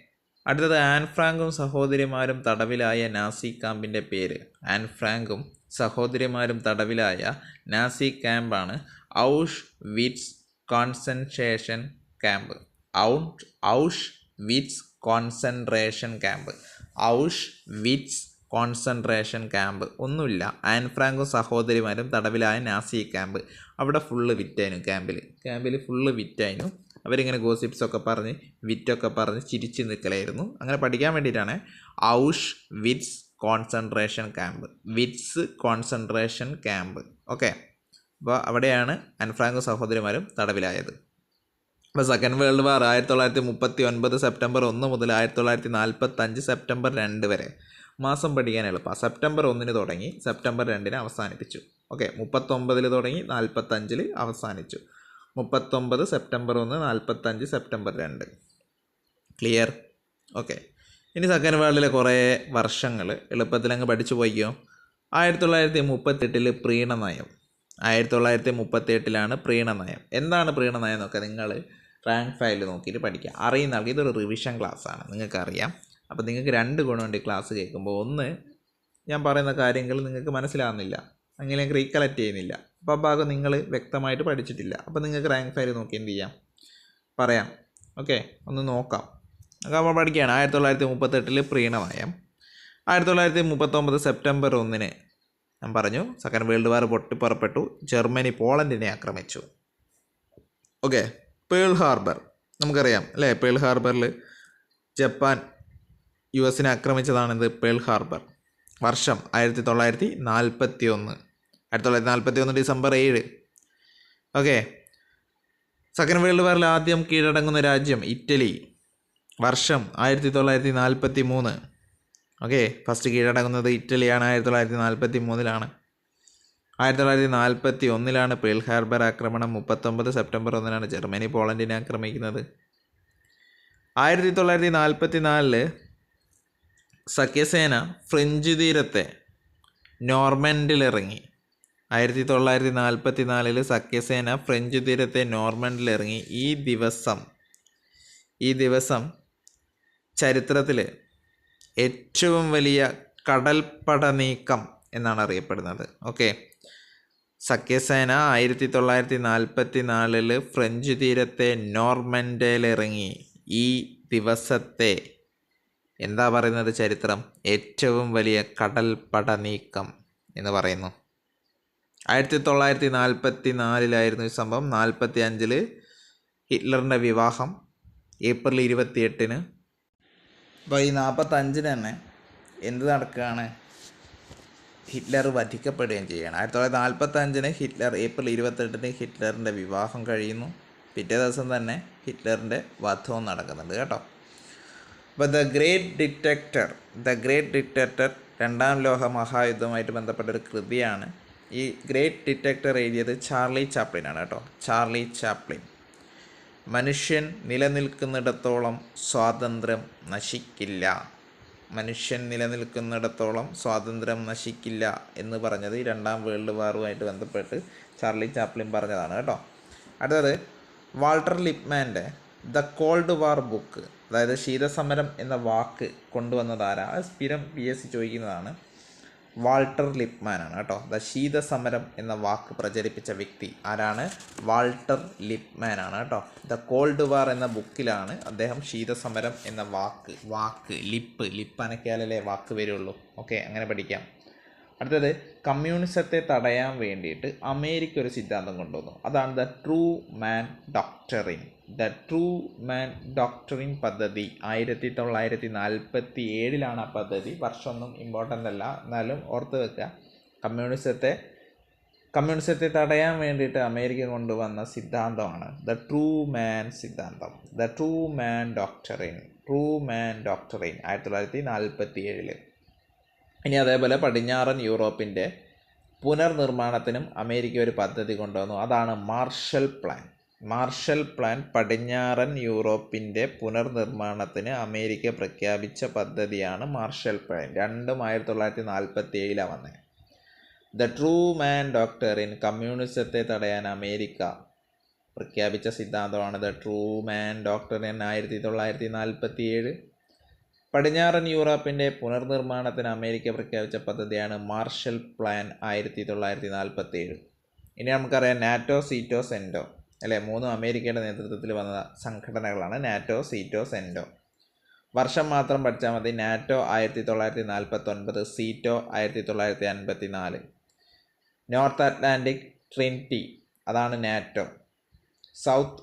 അടുത്തത് ആൻ ഫ്രാങ്കും സഹോദരിമാരും തടവിലായ നാസി കാമ്പിന്റെ പേര്. ആൻ ഫ്രാങ്കും സഹോദരിമാരും തടവിലായ Nazi ക്യാമ്പാണ് Auschwitz concentration camp. Out Auschwitz concentration camp. Auschwitz concentration camp. ഒന്നുമില്ല. ആൻ ഫ്രാങ്കും സഹോദരിമാരും തടവിലായ നാസി ക്യാമ്പ്. അവിടെ ഫുള്ള് വിറ്റായിരുന്നു ക്യാമ്പിൽ ക്യാമ്പിൽ ഫുള്ള് വിറ്റായിരുന്നു. അവരിങ്ങനെ ഗോസിപ്സ് ഒക്കെ പറഞ്ഞ് വിറ്റൊക്കെ പറഞ്ഞ് ചിരിച്ച് നിൽക്കലായിരുന്നു അങ്ങനെ പഠിക്കാൻ വേണ്ടിയിട്ടാണ്. ഔഷ് വിറ്റ്സ് കോൺസെൻട്രേഷൻ ക്യാമ്പ് വിറ്റ്സ് കോൺസെൻട്രേഷൻ ക്യാമ്പ് ഓക്കെ അപ്പോൾ അവിടെയാണ് അൻഫ്രാങ്കും സഹോദരിമാരും തടവിലായത്. അപ്പോൾ സെക്കൻഡ് വേൾഡ് വാർ ആയിരത്തി തൊള്ളായിരത്തി മുപ്പത്തി ഒൻപത് സെപ്റ്റംബർ ഒന്ന് മുതൽ ആയിരത്തി തൊള്ളായിരത്തി നാൽപ്പത്തഞ്ച് സെപ്റ്റംബർ രണ്ട് വരെ. മാസം പഠിക്കാൻ എളുപ്പമാണ് സെപ്റ്റംബർ ഒന്നിന് തുടങ്ങി. സെപ്റ്റംബർ രണ്ടിന് അവസാനിപ്പിച്ചു. ഓക്കെ മുപ്പത്തൊമ്പതിൽ തുടങ്ങി. നാൽപ്പത്തഞ്ചിൽ അവസാനിച്ചു. മുപ്പത്തൊമ്പത് സെപ്റ്റംബർ ഒന്ന് നാൽപ്പത്തഞ്ച് സെപ്റ്റംബർ രണ്ട്. ക്ലിയർ ഓക്കെ ഇനി സെക്കൻഡ് വേൾഡിലെ കുറേ വർഷങ്ങൾ എളുപ്പത്തിൽ അങ്ങ് പഠിച്ചു പോയിക്കോ. ആയിരത്തി തൊള്ളായിരത്തി മുപ്പത്തെട്ടിൽ പ്രീണനയം. ആയിരത്തി തൊള്ളായിരത്തി മുപ്പത്തി എട്ടിലാണ് പ്രീണനയം. എന്താണ് പ്രീണനയം എന്നൊക്കെ നിങ്ങൾ റാങ്ക് ഫയൽ നോക്കിയിട്ട് പഠിക്കുക. അറിയുന്ന ആൾക്ക് ഇതൊരു റിവിഷൻ ക്ലാസ്സാണ് നിങ്ങൾക്കറിയാം. അപ്പോൾ നിങ്ങൾക്ക് രണ്ട് ഗുണമുണ്ട് ഈ ക്ലാസ് കേൾക്കുമ്പോൾ. ഒന്ന് ഞാൻ പറയുന്ന കാര്യങ്ങൾ നിങ്ങൾക്ക് മനസ്സിലാവുന്നില്ല. അങ്ങനെ റീകളക്ട് ചെയ്യുന്നില്ല. അപ്പോൾ ആ ഭാഗം നിങ്ങൾ വ്യക്തമായിട്ട് പഠിച്ചിട്ടില്ല. അപ്പോൾ നിങ്ങൾക്ക് റാങ്ക് ഫയൽ നോക്കി എന്ത് ചെയ്യാം? പറയാം. ഓക്കെ ഒന്ന് നോക്കാം. അപ്പോൾ നമ്മൾ പഠിക്കുകയാണ്. ആയിരത്തി തൊള്ളായിരത്തി മുപ്പത്തെട്ടിൽ പ്രീണനയം ആയിരത്തി തൊള്ളായിരത്തി മുപ്പത്തൊമ്പത് സെപ്റ്റംബർ ഒന്നിന് ഞാൻ പറഞ്ഞു സെക്കൻഡ് വേൾഡ് വാർ പൊട്ടിപ്പുറപ്പെട്ടു ജർമ്മനി പോളണ്ടിനെ ആക്രമിച്ചു. ഓക്കെ പേൾ ഹാർബർ നമുക്കറിയാം അല്ലേ? പേൾ ഹാർബറിൽ ജപ്പാൻ യു എസിനെ ആക്രമിച്ചതാണിത് പേൾ ഹാർബർ വർഷം ആയിരത്തി തൊള്ളായിരത്തി നാൽപ്പത്തി ഒന്ന് ആയിരത്തി തൊള്ളായിരത്തി നാൽപ്പത്തി ഒന്ന് ഡിസംബർ ഏഴ്. ഓക്കെ സെക്കൻഡ് വേൾഡ് വാറിൽ ആദ്യം കീഴടങ്ങുന്ന രാജ്യം ഇറ്റലി. വർഷം ആയിരത്തി തൊള്ളായിരത്തി നാൽപ്പത്തി മൂന്ന് ഓക്കെ ഫസ്റ്റ് കീഴടങ്ങുന്നത് ഇറ്റലിയാണ് ആയിരത്തി തൊള്ളായിരത്തി നാൽപ്പത്തി മൂന്നിലാണ് ആയിരത്തി തൊള്ളായിരത്തി നാൽപ്പത്തി ഒന്നിലാണ് പേൾ ഹാർബർ ആക്രമണം മുപ്പത്തൊമ്പത് സെപ്റ്റംബർ ഒന്നിനാണ് ജർമ്മനി പോളണ്ടിനെ ആക്രമിക്കുന്നത്. ആയിരത്തി തൊള്ളായിരത്തി നാൽപ്പത്തി നാലിൽ സഖ്യസേന ഫ്രഞ്ച് തീരത്തെ നോർമൻഡിലിറങ്ങി. ആയിരത്തി തൊള്ളായിരത്തി നാൽപ്പത്തി നാലിൽ സഖ്യസേന ഫ്രഞ്ച് തീരത്തെ നോർമൻഡിലിറങ്ങി. ഈ ദിവസം ഈ ദിവസം ചരിത്രത്തിൽ ഏറ്റവും വലിയ കടൽപ്പട നീക്കം എന്നാണ് അറിയപ്പെടുന്നത്. ഓക്കെ. സഖ്യസേന ആയിരത്തി തൊള്ളായിരത്തി നാൽപ്പത്തി നാലിൽ ഫ്രഞ്ച് തീരത്തെ നോർമൻഡയിലിറങ്ങി ഈ ദിവസത്തെ എന്താ പറയുന്നത് ചരിത്രം? ഏറ്റവും വലിയ കടൽപ്പട നീക്കം എന്ന് പറയുന്നു. ആയിരത്തി തൊള്ളായിരത്തി നാൽപ്പത്തി നാലിലായിരുന്നു ഈ സംഭവം. നാൽപ്പത്തി അഞ്ചിൽ ഹിറ്റ്ലറിന്റെ വിവാഹം. ഏപ്രിൽ ഇരുപത്തി അപ്പോൾ ഈ നാൽപ്പത്തഞ്ചിന് തന്നെ എന്ത് നടക്കുകയാണ്? ഹിറ്റ്ലർ വധിക്കപ്പെടുകയും ചെയ്യുകയാണ്. ആയിരത്തി തൊള്ളായിരത്തി നാൽപ്പത്തഞ്ചിന് ഹിറ്റ്ലർ ഏപ്രിൽ ഇരുപത്തെട്ടിന് ഹിറ്റ്ലറിന്റെ വിവാഹം കഴിയുന്നു. പിറ്റേ ദിവസം തന്നെ ഹിറ്റ്ലറിന്റെ വധവും നടക്കുന്നുണ്ട് കേട്ടോ. അപ്പോൾ the great dictator the great dictator രണ്ടാം ലോക മഹായുദ്ധവുമായിട്ട് ബന്ധപ്പെട്ട ഒരു കൃതിയാണ്. ഈ ഗ്രേറ്റ് ഡിറ്റക്ടർ എഴുതിയത് ചാർലി ചാപ്ലിനാണ് കേട്ടോ. Charlie Chaplin. മനുഷ്യൻ നിലനിൽക്കുന്നിടത്തോളം സ്വാതന്ത്ര്യം നശിക്കില്ല. മനുഷ്യൻ നിലനിൽക്കുന്നിടത്തോളം സ്വാതന്ത്ര്യം നശിക്കില്ല എന്ന് പറഞ്ഞത് രണ്ടാം വേൾഡ് വാറുമായിട്ട് ബന്ധപ്പെട്ട് ചാർലി ചാപ്ലിൻ പറഞ്ഞതാണ് കേട്ടോ. അടുത്തത് വാൾട്ടർ ലിപ്മാന്റെ ദ കോൾഡ് വാർ ബുക്ക് അതായത് ശീതസമരം എന്ന വാക്ക് കൊണ്ടുവന്നതാരാ സ്ഥിരം പി എസ് സി ചോദിക്കുന്നതാണ്. വാൾട്ടർ ലിപ്മാനാണ് കേട്ടോ. ദ ശീത സമരം എന്ന വാക്ക് പ്രചരിപ്പിച്ച വ്യക്തി ആരാണ്? വാൾട്ടർ ലിപ്മാനാണ് കേട്ടോ. ദ കോൾഡ് വാർ എന്ന ബുക്കിലാണ് അദ്ദേഹം ശീത സമരം എന്ന വാക്ക് വാക്ക് ലിപ്പ് ലിപ്പ് അനക്കിയാലല്ലേ വാക്ക് വരുള്ളൂ. ഓക്കെ അങ്ങനെ പഠിക്കാം. അടുത്തത് കമ്മ്യൂണിസത്തെ തടയാൻ വേണ്ടിയിട്ട് അമേരിക്ക ഒരു സിദ്ധാന്തം കൊണ്ടുവന്നു. അതാണ് the Truman doctrine the Truman doctrine പദ്ധതി. ആയിരത്തി തൊള്ളായിരത്തി നാൽപ്പത്തി ഏഴിലാണ് ആ പദ്ധതി. വർഷമൊന്നും ഇമ്പോർട്ടന്റ് അല്ല. എന്നാലും ഓർത്ത് വെക്കുക കമ്മ്യൂണിസത്തെ കമ്മ്യൂണിസത്തെ തടയാൻ വേണ്ടിയിട്ട് അമേരിക്ക കൊണ്ടുവന്ന സിദ്ധാന്തമാണ് ദ ട്രൂ മാൻ സിദ്ധാന്തം. The Truman doctrine Truman doctrine ആയിരത്തി തൊള്ളായിരത്തി നാൽപ്പത്തി ഏഴിൽ ഇനി അതേപോലെ പടിഞ്ഞാറൻ യൂറോപ്പിന്റെ പുനർനിർമ്മാണത്തിനും അമേരിക്ക ഒരു പദ്ധതി കൊണ്ടുവന്നു. അതാണ് മാർഷൽ പ്ലാൻ മാർഷൽ പ്ലാൻ പടിഞ്ഞാറൻ യൂറോപ്പിന്റെ പുനർനിർമ്മാണത്തിന് അമേരിക്ക പ്രഖ്യാപിച്ച പദ്ധതിയാണ് മാർഷൽ പ്ലാൻ രണ്ടും ആയിരത്തി തൊള്ളായിരത്തി നാൽപ്പത്തി ഏഴിലാണ് വന്നത് ദ ട്രൂ മാൻ ഡോക്ടറിൻ കമ്മ്യൂണിസത്തെ തടയാൻ അമേരിക്ക പ്രഖ്യാപിച്ച സിദ്ധാന്തമാണ് ദ ട്രൂ മാൻ ഡോക്ടറിൻ ആയിരത്തി തൊള്ളായിരത്തി നാൽപ്പത്തി ഏഴ് പടിഞ്ഞാറൻ യൂറോപ്പിന്റെ പുനർനിർമ്മാണത്തിന് അമേരിക്ക പ്രഖ്യാപിച്ച പദ്ധതിയാണ് മാർഷൽ പ്ലാൻ ആയിരത്തി തൊള്ളായിരത്തി നാൽപ്പത്തി ഏഴ് ഇനി നമുക്കറിയാം നാറ്റോ സീറ്റോ സെന്റോ അല്ലേ? മൂന്നും അമേരിക്കയുടെ നേതൃത്വത്തിൽ വന്ന സംഘടനകളാണ് നാറ്റോ സീറ്റോ സെന്റോ വർഷം മാത്രം പഠിച്ചാൽ മതി. നാറ്റോ ആയിരത്തി തൊള്ളായിരത്തി നാൽപ്പത്തൊൻപത് സീറ്റോ ആയിരത്തി തൊള്ളായിരത്തി അൻപത്തി നാല് നോർത്ത് അറ്റ്ലാന്റിക് ട്രിനിറ്റി അതാണ് NATO. South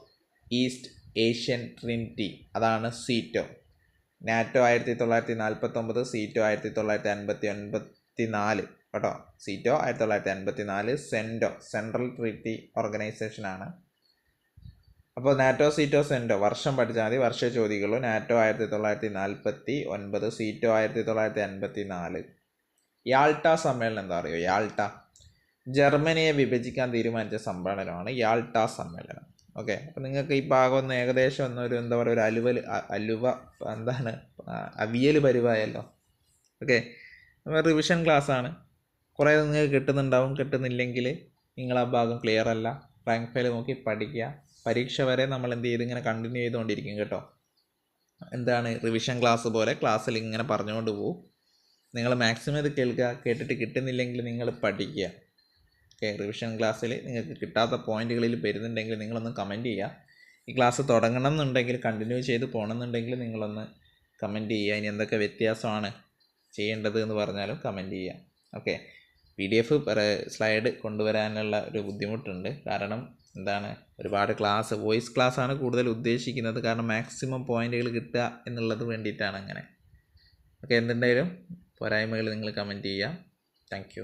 east Asian treaty അതാണ് സീറ്റോ. നാറ്റോ ആയിരത്തി തൊള്ളായിരത്തി നാൽപ്പത്തൊമ്പത് സീറ്റോ ആയിരത്തി തൊള്ളായിരത്തി അൻപത്തി ഒൻപത്തി നാല് കേട്ടോ? സീറ്റോ ആയിരത്തി തൊള്ളായിരത്തി അൻപത്തി നാല് സെന്റോ സെൻട്രൽ ട്രീറ്റി ഓർഗനൈസേഷനാണ്. അപ്പോൾ നാറ്റോ സീറ്റോ സെന്റോ വർഷം പഠിച്ചാൽ മതി. വർഷ ചോദിക്കുള്ളൂ. നാറ്റോ ആയിരത്തി തൊള്ളായിരത്തി നാൽപ്പത്തി ഒൻപത് സീറ്റോ ആയിരത്തി തൊള്ളായിരത്തി അൻപത്തി നാല് യാൾട്ട സമ്മേളനം എന്താ പറയുക യാൾട്ട. ജർമ്മനിയെ വിഭജിക്കാൻ തീരുമാനിച്ച സമ്മേളനമാണ് യാൾട്ട സമ്മേളനം. ഓക്കെ. അപ്പം നിങ്ങൾക്ക് ഈ ഭാഗം ഒന്ന് ഏകദേശം ഒന്നൊരു എന്താ പറയുക ഒരു അലുവൽ അലുവ എന്താണ് അവിയൽ പരിവായല്ലോ. ഓക്കെ. റിവിഷൻ ക്ലാസ് ആണ് കുറേ നിങ്ങൾക്ക് കിട്ടുന്നുണ്ടാവും. കിട്ടുന്നില്ലെങ്കിൽ നിങ്ങൾ ആ ഭാഗം ക്ലിയർ അല്ല. റാങ്ക് ഫയൽ നോക്കി പഠിക്കുക. പരീക്ഷ വരെ നമ്മൾ എന്ത് ചെയ്ത് ഇങ്ങനെ കണ്ടിന്യൂ ചെയ്തുകൊണ്ടിരിക്കും കേട്ടോ. എന്താണ് റിവിഷൻ ക്ലാസ് പോലെ ക്ലാസ്സിൽ ഇങ്ങനെ പറഞ്ഞുകൊണ്ട് പോകും നിങ്ങൾ മാക്സിമം ഇത് കേൾക്കുക. കേട്ടിട്ട് കിട്ടുന്നില്ലെങ്കിൽ നിങ്ങൾ പഠിക്കുക. ഓക്കെ റിവിഷൻ ക്ലാസ്സിൽ നിങ്ങൾക്ക് കിട്ടാത്ത പോയിന്റുകളിൽ വരുന്നുണ്ടെങ്കിൽ നിങ്ങളൊന്ന് കമന്റ് ചെയ്യുക. ഈ ക്ലാസ് തുടങ്ങണം എന്നുണ്ടെങ്കിൽ കണ്ടിന്യൂ ചെയ്ത് പോകണമെന്നുണ്ടെങ്കിൽ നിങ്ങളൊന്ന് കമന്റ് ചെയ്യുക. ഇനി എന്തൊക്കെ വ്യത്യാസമാണ് ചെയ്യേണ്ടത് എന്ന് പറഞ്ഞാലും കമന്റ് ചെയ്യുക. Okay P D F slide കൊണ്ടുവരാനുള്ള ഒരു ബുദ്ധിമുട്ടുണ്ട്. കാരണം എന്താണ്? ഒരുപാട് ക്ലാസ് വോയിസ് ക്ലാസ് ആണ് കൂടുതൽ ഉദ്ദേശിക്കുന്നത്. കാരണം മാക്സിമം പോയിന്റുകൾ കിട്ടുക എന്നുള്ളത് വേണ്ടിയിട്ടാണ് അങ്ങനെ. ഓക്കെ എന്തുണ്ടെങ്കിലും പോരായ്മകൾ നിങ്ങൾ കമന്റ് ചെയ്യുക. താങ്ക്